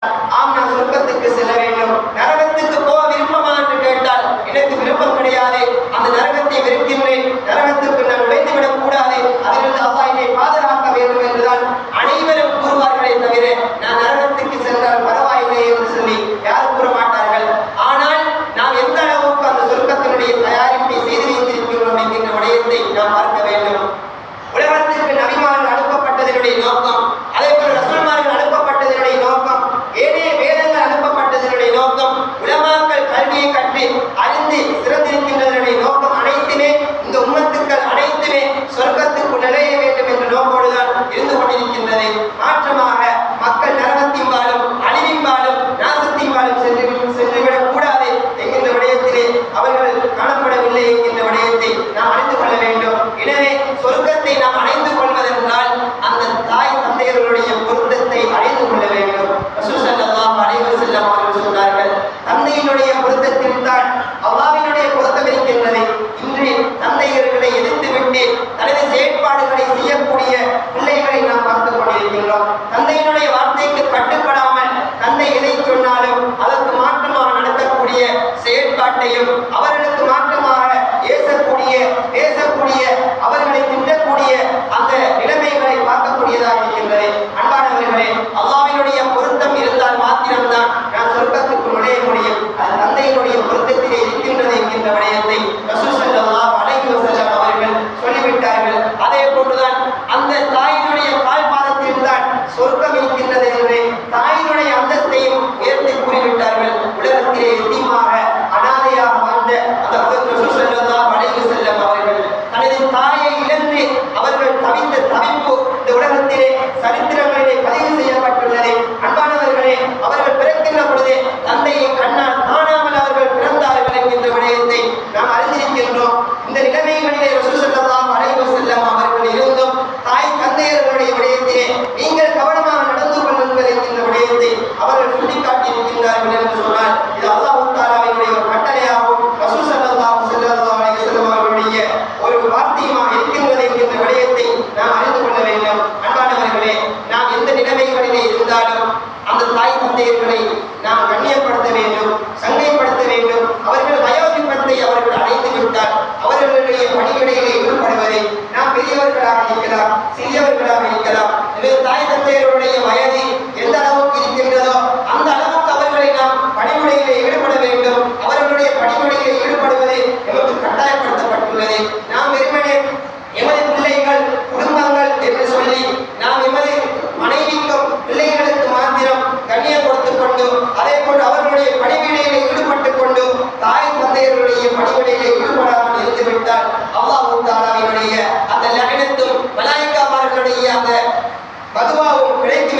ஆம் நான் செல்ல வேண்டும். நரகத்துக்கு போக விருப்பமா என்று கேட்டால் எனக்கு விருப்பம் கிடையாது. அந்த நரகத்தை இருந்து கொண்டிருக்கின்றது மாற்றமாக மக்கள் நரகத்தின் பாலும் அழிவின் பாலும் நாசத்தின் பாலும் சென்று சென்றுவிடக் கூடாது என்கின்ற விடயத்திலே அவர்கள் காணப்படவில்லை என்கின்ற விடயத்தை நாம் அறிந்து கொள்ள வேண்டும். எனவே சொர்க்கத்தை நாம் அணைந்து கொள்வதென்றால் அந்த தாய் தந்தையர்களுடைய பொருத்தத்தை அறிந்து கொள்ள வேண்டும். ரசூசல்லாம் அனைவர் செல்லம் சொன்னார்கள் தந்தையினுடைய பொருத்தத்தின் தான் அவ்வாவினுடைய பொருத்தம் இருக்கின்றது இன்று தந்தையர்களை எதிர்த்து விட்டு அன்பானவர்களே அல்லாவினுடைய அவர்கள் சுட்டிக்காட்டி இருக்கின்றார்கள் என்று சொன்னால் இது அல்லாஹ் தாராவினுடைய ஒரு கட்டளையாகவும் ரசூல் சல்லாஹ் செல்லல்லா அலைய செல்லும் ஒரு வார்த்தையுமாக இருக்கின்றது என்கின்ற விடயத்தை நாம் அறிந்து கொள்ள வேண்டும். அன்பானவர்களே நாம் எந்த நிலைமைகளிலே இருந்தாலும் அந்த தாய் தந்தையர்களை நாம் கண்ணியப்படுத்த வேண்டும் சங்கைப்படுத்த வேண்டும். அவர்கள் வாய்ந்த மதுவாவும் கிடைத்து